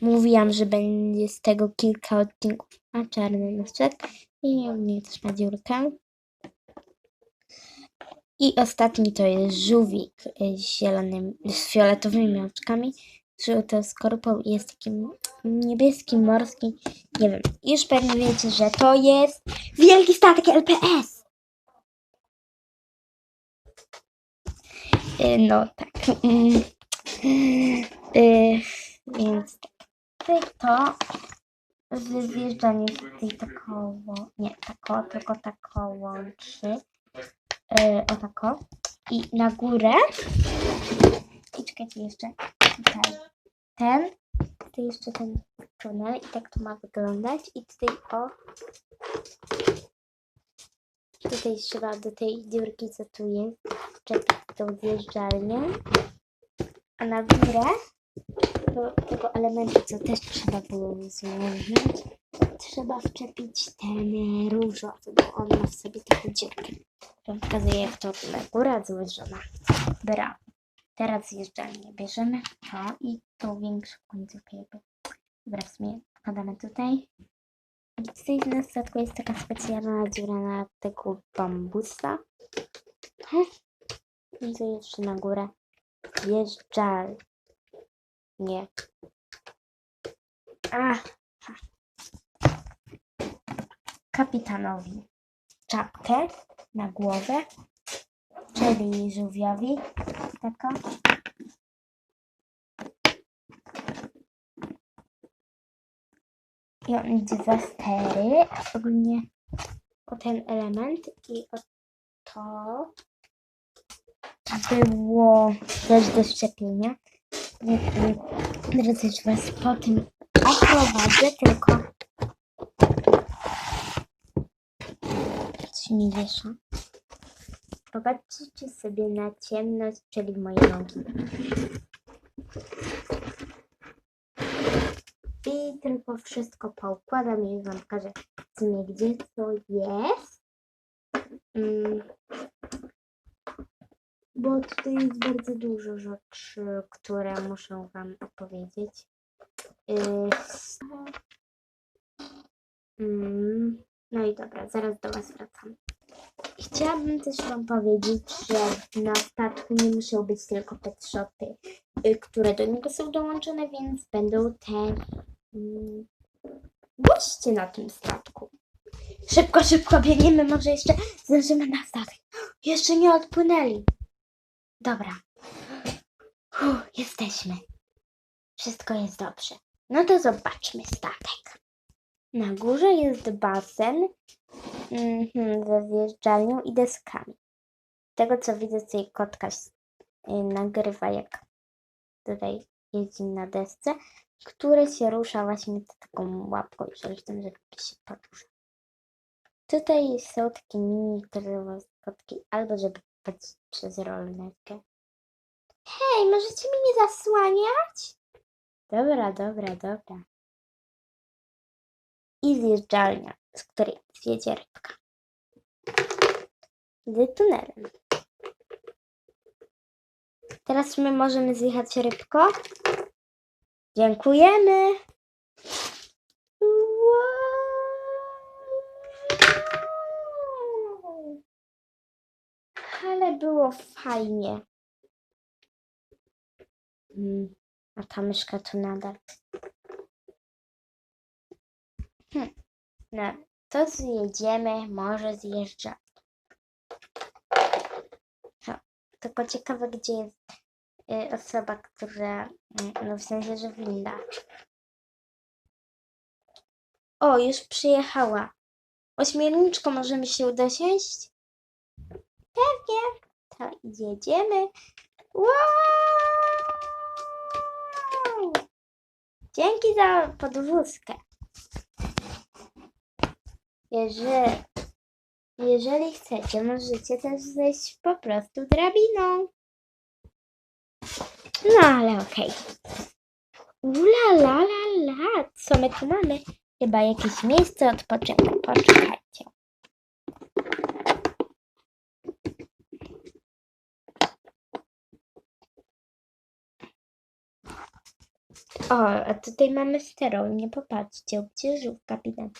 Mówiłam, że będzie z tego kilka odcinków, a czarny nosek i ma dziurkę. I ostatni to jest żółwik z zielonym, z fioletowymi oczkami, żółtą skorupą i jest takim niebieskim, morskim. Nie wiem, już pewnie wiecie, że to jest wielki statek LPS. Y, No tak. Mm. Y, Więc to zjeżdżanie z tej takowo, nie tako, tylko tako łączy. Yy, o tako. I na górę. I czekajcie jeszcze. Tutaj. Ten. Tutaj jeszcze ten tunel. I tak to ma wyglądać. I tutaj o. Tutaj trzeba do tej dziurki, co tu jest, czepić tą zjeżdżalnię. A na górę do tego elementu, co też trzeba było złożyć, trzeba wczepić ten różowy, bo on ma w sobie taką dziurkę. To pokazuje, jak to góra złożona. Brawo. Teraz zjeżdżalnię bierzemy to i tą większą końcówkę jakby. Dobra, w sumie wkładamy tutaj. I tutaj na statku jest taka specjalna dziura na tego bambusa. I to jeszcze na górę. Zjeżdżal. Nie. A. Kapitanowi czapkę na głowę, czyli żółwiowi taka. I on idzie za stery, ogólnie o ten element i o to było też do szczepienia. Drodzy, was po tym oprowadzę, tylko coś mi wiesza. Popatrzcie sobie na ciemność, czyli moje nogi. I tylko wszystko poukładam i wam pokażę w sumie gdzie to jest. Mm. Bo tutaj jest bardzo dużo rzeczy, które muszę wam opowiedzieć. Yy, mm, no i dobra, zaraz do was wracam. Chciałabym też wam powiedzieć, że na statku nie muszą być tylko pet shopy, y, które do niego są dołączone, więc będą te mm, goście na tym statku. Szybko, szybko biegniemy, może jeszcze zdążymy na statek. Jeszcze nie odpłynęli. Dobra. Jesteśmy. Wszystko jest dobrze. No to zobaczmy statek. Na górze jest basen mhm, ze zjeżdżalnią i deskami. Z tego co widzę, tutaj kotka y, nagrywa, jak tutaj jeździ na desce, które się rusza właśnie taką łapką i żeśmy, żeby się porusza. Tutaj są takie mini które kotki, albo żeby patrzeć przez rolnetkę. Hej, możecie mi nie zasłaniać? Dobra, dobra, dobra. I zjeżdżalnia, z której zjedzie rybka. Z tunelem. Teraz my możemy zjechać rybko. Dziękujemy. Wow. Ale było fajnie. Mm, A ta myszka tu nadal. Hm. No, to zjedziemy, może zjeżdża. No, tylko ciekawe, gdzie jest y, osoba, która, mm, no w sensie, że winda. O, już przyjechała. Ośmiorniczko, możemy się dosiąść? Pewnie. To jedziemy. Wow! Dzięki za podwózkę. Jeżeli, jeżeli chcecie, możecie też zejść po prostu drabiną. No ale okej. Ula la la la, co my tu mamy? Chyba jakieś miejsce odpoczynku. Poczekajcie. O, a tutaj mamy sterownię, popatrzcie, obcieżów kapitan.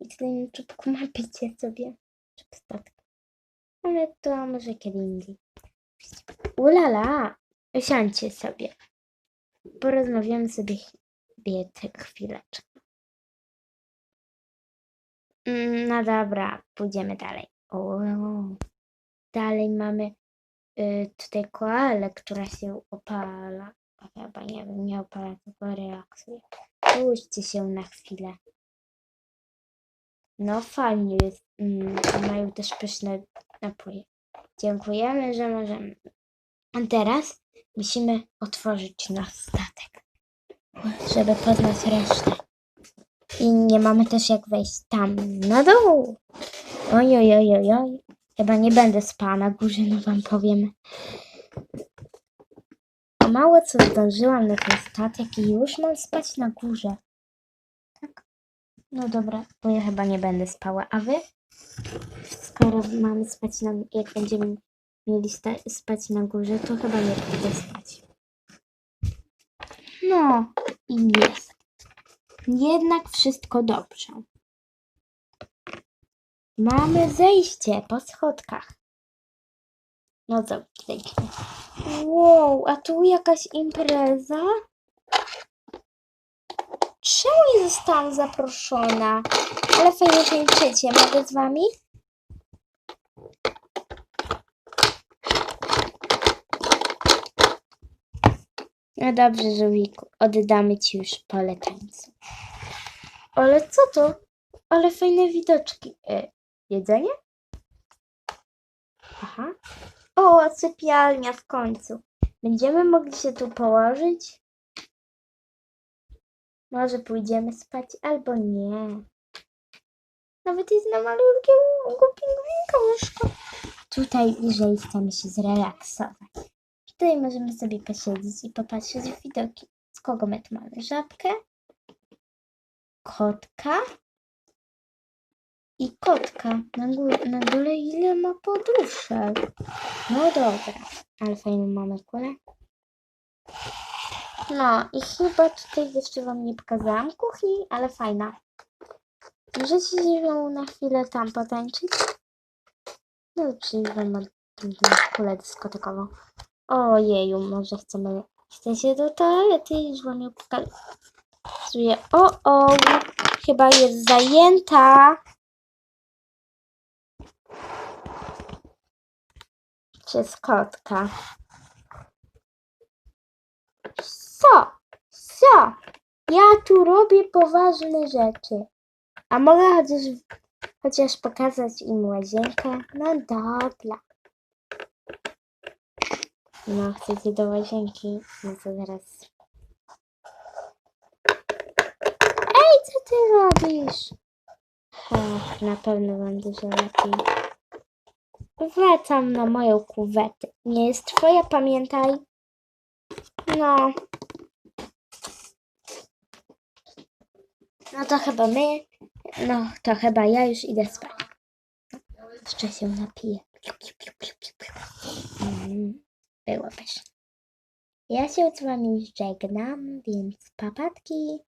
I tutaj na czubku ma picie sobie. Czub statku. Ale to może kiedy indziej. Ulala, usiądźcie sobie. Porozmawiamy sobie biedek chwileczkę. Mm, No dobra, pójdziemy dalej. O, dalej mamy y, tutaj koalę, która się opala. Chyba nie nie opala, tylko relaksuje. Puśćcie się na chwilę. No fajnie jest. Mm, mają też pyszne napoje. Dziękujemy, że możemy. A teraz musimy otworzyć nasz statek, żeby poznać resztę. I nie mamy też jak wejść tam na dół. Oj, oj, oj, oj, oj. Chyba nie będę spała na górze, no wam powiem. Mało co zdążyłam na ten statek i już mam spać na górze. Tak? No dobra, bo ja chyba nie będę spała. A wy? Skoro mamy spać na... Jak będziemy mieli spać na górze, to chyba nie pójdę spać. No i jest. Jednak wszystko dobrze. Mamy zejście po schodkach. No co, zejdźmy. Wow, a tu jakaś impreza? Czemu nie zostałam zaproszona? Ale fajnie tańczycie. Mogę z wami? No dobrze, żółwiku. Oddamy ci już pole tańca. Ale co to? Ale fajne widoczki. E, jedzenie? Aha. O, sypialnia w końcu. Będziemy mogli się tu położyć? Może pójdziemy spać, albo nie. Nawet jest na malutkie głupie łóżko. Tutaj, jeżeli chcemy się zrelaksować. Tutaj możemy sobie posiedzieć i popatrzeć w widoki. Z kogo my tu mamy? Żabkę? Kotka? I kotka. Na, górze, na dole ile ma poduszek? No dobra. Ale fajną mamy kulę. No i chyba tutaj jeszcze wam nie pokazałam kuchni, ale fajna. Możecie się na chwilę tam potańczyć? No przecież wam ma drugą kulę dyskotekową. Ojeju, może chcemy... Chcecie do toalety? Już wam ją pokazuję. O, o, chyba jest zajęta. Przez kotka. Co? Co? Ja tu robię poważne rzeczy. A mogę chociaż, chociaż pokazać im łazienkę? No dobra. No, chcecie do łazienki? No to zaraz. Ej, co ty robisz? Ach, na pewno wam dużo lepiej. Wracam na moją kuwetę. Nie jest twoja, pamiętaj. No. No to chyba my. No, to chyba ja już idę spać. Jeszcze się napiję. Mm, było pyszne. Ja się z wami żegnam, więc papatki.